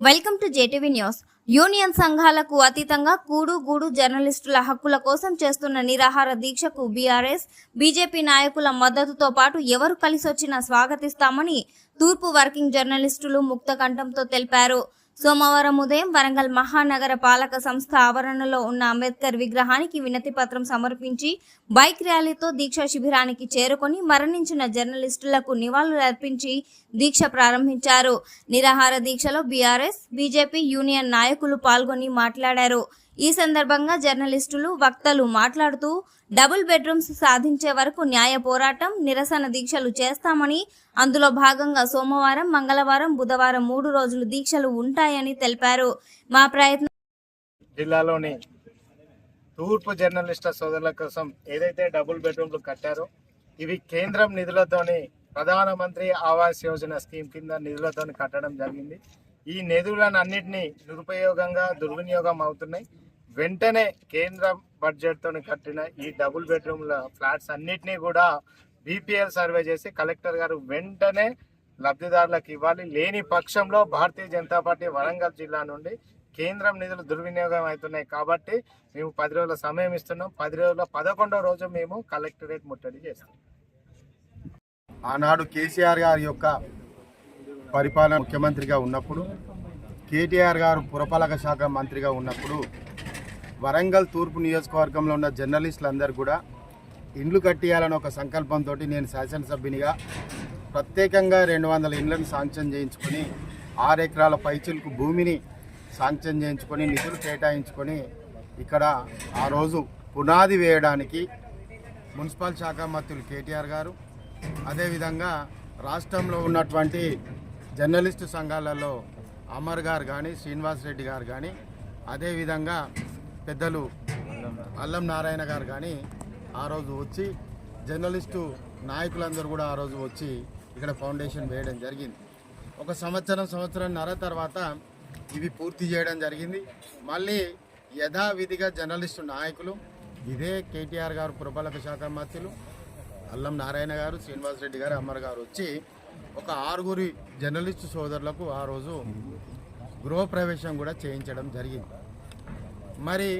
Welcome to JTV news. Union సంఘాలకు అతీతంగా కూడు గూడు జర్నలిస్టుల హక్కుల కోసం చేస్తున్న నిరాహార దీక్షకు బీఆర్ఎస్ బీజేపీ నాయకుల మద్దతుతో పాటు ఎవరు కలిసొచ్చినా స్వాగతిస్తామని తూర్పు వర్కింగ్ జర్నలిస్టులు ముక్త కంఠంతో తెలిపారు. సోమవారం ఉదయం వరంగల్ మహానగర పాలక సంస్థ ఆవరణలో ఉన్న అంబేద్కర్ విగ్రహానికి వినతి పత్రం సమర్పించి బైక్ ర్యాలీతో దీక్షా శిబిరానికి చేరుకొని మరణించిన జర్నలిస్టులకు నివాళులు అర్పించి దీక్ష ప్రారంభించారు. నిరాహార దీక్షలో బీఆర్ఎస్ బీజేపీ యూనియన్ నాయకులు పాల్గొని మాట్లాడారు. ఈ సందర్భంగా జర్నలిస్టులు వక్తలు మాట్లాడుతూ డబుల్ బెడ్రూమ్స్ సాధించే వరకు న్యాయ పోరాటం నిరసన దీక్షలు చేస్తామని అందులో భాగంగా సోమవారం మంగళవారం బుధవారం మూడు రోజులు దీక్షలు ఉంటాయని తెలిపారు. మా ప్రయత్నం జిల్లాలోని తూర్పు జర్నలిస్టుల సోదరుల కోసం ఏదైతే డబుల్ బెడ్రూమ్లు కట్టారో ఇవి కేంద్రం నిధులతోని ప్రధానమంత్రి ఆవాస్ యోజన స్కీమ్ కింద నిధులతోని కట్టడం జరిగింది. ఈ నిధులను అన్నింటినీ నిరుపయోగంగా దుర్వినియోగం అవుతున్నాయి. వెంటనే కేంద్ర బడ్జెట్తో కట్టిన ఈ డబుల్ బెడ్రూమ్ల ఫ్లాట్స్ అన్నిటినీ కూడా బీపీఎల్ సర్వే చేసి కలెక్టర్ గారు వెంటనే లబ్ధిదారులకు ఇవ్వాలి. లేని పక్షంలో భారతీయ జనతా పార్టీ వరంగల్ జిల్లా నుండి కేంద్రం నిధులు దుర్వినియోగం అవుతున్నాయి కాబట్టి మేము పది రోజుల సమయం ఇస్తున్నాం. పది రోజుల పదకొండో రోజు మేము కలెక్టరేట్ ముట్టడి చేస్తాం. ఆనాడు కేసీఆర్ గారి యొక్క పరిపాలన ముఖ్యమంత్రిగా ఉన్నప్పుడు కేటీఆర్ గారు పురపాలక శాఖ మంత్రిగా ఉన్నప్పుడు వరంగల్ తూర్పు నియోజకవర్గంలో ఉన్న జర్నలిస్టులందరూ కూడా ఇండ్లు కట్టియాలని ఒక సంకల్పంతో నేను శాసనసభ్యునిగా ప్రత్యేకంగా రెండు వందల ఇండ్లను శాంక్షన్ చేయించుకొని ఆరు ఎకరాల పైచులకు భూమిని శాంక్షన్ చేయించుకొని నిధులు కేటాయించుకొని ఇక్కడ ఆ రోజు పునాది వేయడానికి మున్సిపల్ శాఖ మంత్రులు కేటీఆర్ గారు అదేవిధంగా రాష్ట్రంలో ఉన్నటువంటి జర్నలిస్టు సంఘాలలో అమర్ గారు కానీ శ్రీనివాస్ రెడ్డి గారు కానీ అదేవిధంగా పెద్దలు అల్లం నారాయణ గారు కానీ ఆ రోజు వచ్చి జర్నలిస్టు నాయకులందరూ కూడా ఆ రోజు వచ్చి ఇక్కడ ఫౌండేషన్ వేయడం జరిగింది. ఒక సంవత్సరం సంవత్సరంన్నర తర్వాత ఇవి పూర్తి చేయడం జరిగింది. మళ్ళీ యథావిధిగా జర్నలిస్టు నాయకులు ఇదే కేటీఆర్ గారు పురపాలక శాఖ మంత్రులు అల్లం నారాయణ గారు శ్రీనివాస్ రెడ్డి గారు అమ్మర్ గారు వచ్చి ఒక ఆరుగురి జర్నలిస్టు సోదరులకు ఆ రోజు గృహప్రవేశం కూడా చేయించడం జరిగింది. మరి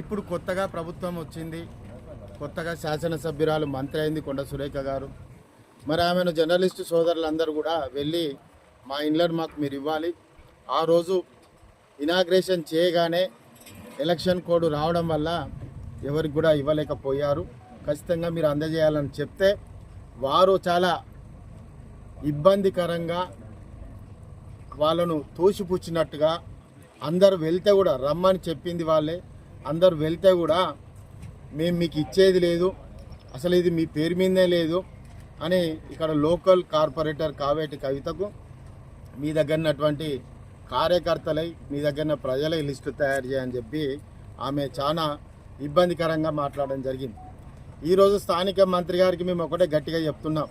ఇప్పుడు కొత్తగా ప్రభుత్వం వచ్చింది. కొత్తగా శాసనసభ్యురాలు మంత్రి అయింది కొండ సురేఖ గారు. మరి ఆమెను జర్నలిస్టు సోదరులందరూ కూడా వెళ్ళి మా ఇండ్లను మాకు మీరు ఇవ్వాలి. ఆ రోజు ఇనాగ్రేషన్ చేయగానే ఎలక్షన్ కోడ్ రావడం వల్ల ఎవరికి కూడా ఇవ్వలేకపోయారు. ఖచ్చితంగా మీరు అందజేయాలని చెప్తే వారు చాలా ఇబ్బందికరంగా వాళ్ళను తోసిపుచ్చినట్టుగా అందరు వెళ్తే కూడా రమ్మని చెప్పింది వాళ్ళే. అందరు వెళ్తే కూడా మేము మీకు ఇచ్చేది లేదు. అసలు ఇది మీ పేరు మీదే లేదు అని ఇక్కడ లోకల్ కార్పొరేటర్ కావేటి కవితకు మీ దగ్గరనటువంటి కార్యకర్తలై మీ దగ్గర ప్రజలై లిస్టు తయారు చేయని చెప్పి ఆమె చాలా ఇబ్బందికరంగా మాట్లాడడం జరిగింది. ఈరోజు స్థానిక మంత్రి గారికి మేము ఒకటే గట్టిగా చెప్తున్నాం.